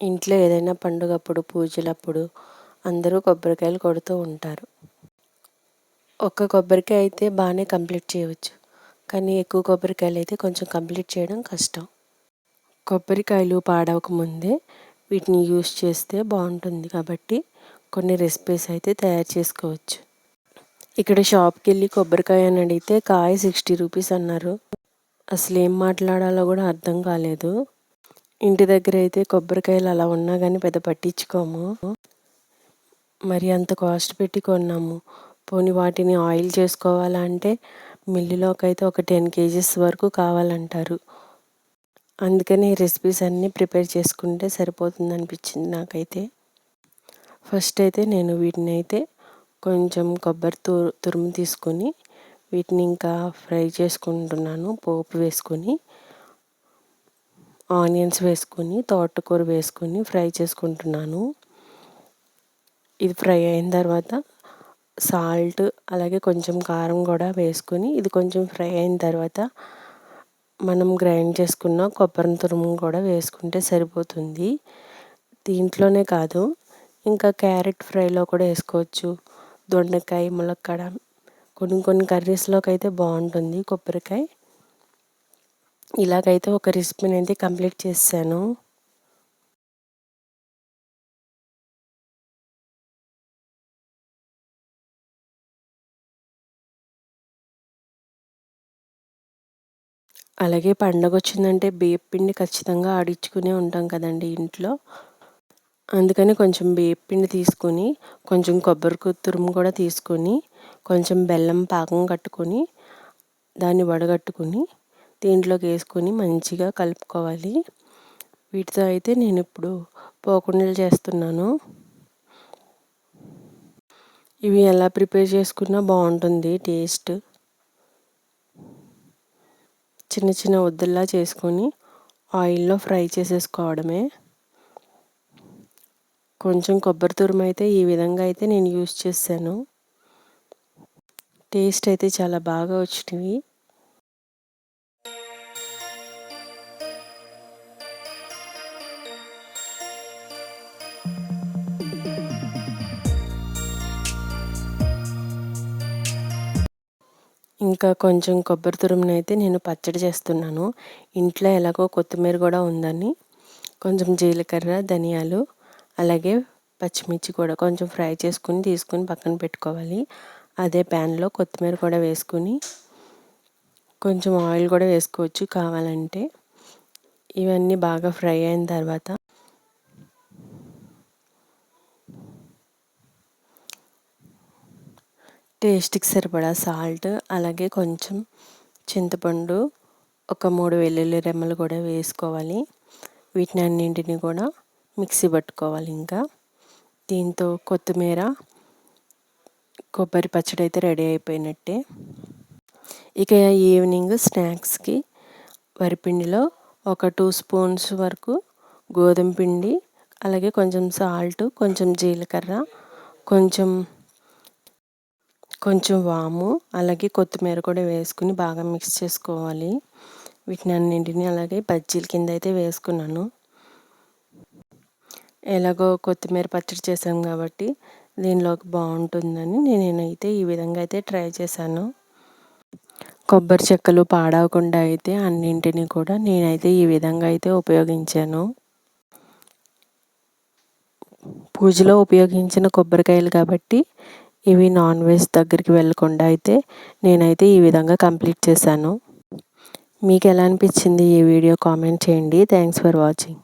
ఇంట్లో ఏదైనా పండుగప్పుడు పూజలప్పుడు అందరూ కొబ్బరికాయలు కొడుతూ ఉంటారు. ఒక్క కొబ్బరికాయ అయితే బాగానే కంప్లీట్ చేయవచ్చు. కానీ ఎక్కువ కొబ్బరికాయలు అయితే కొంచెం కంప్లీట్ చేయడం కష్టం. కొబ్బరికాయలు పాడవకముందే వీటిని యూస్ చేస్తే బాగుంటుంది కాబట్టి కొన్ని రెసిపీస్ అయితే తయారు చేసుకోవచ్చు. ఇక్కడ షాప్కి వెళ్ళి కొబ్బరికాయ అని అడిగితే కాయ సిక్స్టీ రూపీస్ అన్నారు. అసలు ఏం మాట్లాడాలో కూడా అర్థం కాలేదు. ఇంటి దగ్గర అయితే కొబ్బరికాయలు అలా ఉన్నా కానీ పెద్ద పట్టించుకోము. మరి అంత కాస్ట్ పెట్టి కొన్నాము. పోనీ వాటిని ఆయిల్ చేసుకోవాలంటే మిల్లులోకి అయితే ఒక టెన్ కేజీస్ వరకు కావాలంటారు. అందుకని ఈ రెసిపీస్ అన్నీ ప్రిపేర్ చేసుకుంటే సరిపోతుంది అనిపించింది నాకైతే. ఫస్ట్ అయితే నేను వీటిని అయితే కొంచెం కొబ్బరి తు తురుము తీసుకొని వీటిని ఇంకా ఫ్రై చేసుకుంటున్నాను పోపు వేసుకొని. ఆనియన్స్ వేసుకొని తోటకూర వేసుకొని ఫ్రై చేసుకుంటున్నాను. ఇది ఫ్రై అయిన తర్వాత సాల్ట్ అలాగే కొంచెం కారం కూడా వేసుకొని ఇది కొంచెం ఫ్రై అయిన తర్వాత మనం గ్రైండ్ చేసుకున్న కొబ్బరి తురుము కూడా వేసుకుంటే సరిపోతుంది. దీంట్లోనే కాదు ఇంకా క్యారెట్ ఫ్రైలో కూడా వేసుకోవచ్చు. దొండకాయ ములక్కడ కొన్ని కొన్ని కర్రీస్లోకి అయితే బాగుంటుంది కొబ్బరికాయ. ఇలాగైతే ఒక రెసిపీని అయితే కంప్లీట్ చేశాను. అలాగే పండగ వచ్చిందంటే బియ్యం పిండి ఖచ్చితంగా ఆడించుకునే ఉంటాం కదండి ఇంట్లో. అందుకని కొంచెం బియ్యం పిండి తీసుకొని కొంచెం కొబ్బరి తురుము కూడా తీసుకొని కొంచెం బెల్లం పాకం కట్టుకొని దాన్ని వడగట్టుకొని దీంట్లోకి వేసుకొని మంచిగా కలుపుకోవాలి. వీటితో అయితే నేను ఇప్పుడు పోకుండలు చేస్తున్నాను. ఇవి ఎలా ప్రిపేర్ చేసుకున్నా బాగుంటుంది టేస్ట్. చిన్న చిన్న వద్దుల్లా చేసుకొని ఆయిల్లో ఫ్రై చేసేసుకోవడమే. కొంచెం కొబ్బరి తురుము అయితే ఈ విధంగా అయితే నేను యూస్ చేశాను. టేస్ట్ అయితే చాలా బాగా వచ్చినవి. ఇంకా కొంచెం కొబ్బరి తురుమును అయితే నేను పచ్చడి చేస్తున్నాను. ఇంట్లో ఎలాగో కొత్తిమీర కూడా ఉందని. కొంచెం జీలకర్ర ధనియాలు అలాగే పచ్చిమిర్చి కూడా కొంచెం ఫ్రై చేసుకుని తీసుకుని పక్కన పెట్టుకోవాలి. అదే ప్యాన్లో కొత్తిమీర కూడా వేసుకుని కొంచెం ఆయిల్ కూడా వేసుకోవచ్చు కావాలంటే. ఇవన్నీ బాగా ఫ్రై అయిన తర్వాత టేస్ట్కి సరిపడా సాల్ట్ అలాగే కొంచెం చింతపండు ఒక మూడు వెల్లుల్లి రెమ్మలు కూడా వేసుకోవాలి. వీటిని అన్నింటిని కూడా మిక్సీ పట్టుకోవాలి ఇంకా. దీంతో కొత్తిమీర కొబ్బరి పచ్చడి అయితే రెడీ అయిపోయినట్టే. ఇక ఈవినింగ్ స్నాక్స్కి వరిపిండిలో ఒక టూ స్పూన్స్ వరకు గోధుమ పిండి అలాగే కొంచెం సాల్ట్ కొంచెం జీలకర్ర కొంచెం కొంచెం వాము అలాగే కొత్తిమీర కూడా వేసుకుని బాగా మిక్స్ చేసుకోవాలి. వీటిని అన్నింటినీ అలాగే బజ్జీల కింద అయితే వేసుకున్నాను. ఎలాగో కొత్తిమీర పచ్చడి చేసాం కాబట్టి దీనిలోకి బాగుంటుందని నేనైతే ఈ విధంగా అయితే ట్రై చేశాను. కొబ్బరి చెక్కలు పాడవకుండా అయితే అన్నింటినీ కూడా నేనైతే ఈ విధంగా అయితే ఉపయోగించాను. పూజలో ఉపయోగించిన కొబ్బరికాయలు కాబట్టి ఇవి నాన్ వెజ్ దగ్గరికి వెళ్ళకుండా అయితే నేనైతే ఈ విధంగా కంప్లీట్ చేశాను. మీకు ఎలా అనిపించింది ఈ వీడియో కామెంట్ చేయండి. Thanks for watching.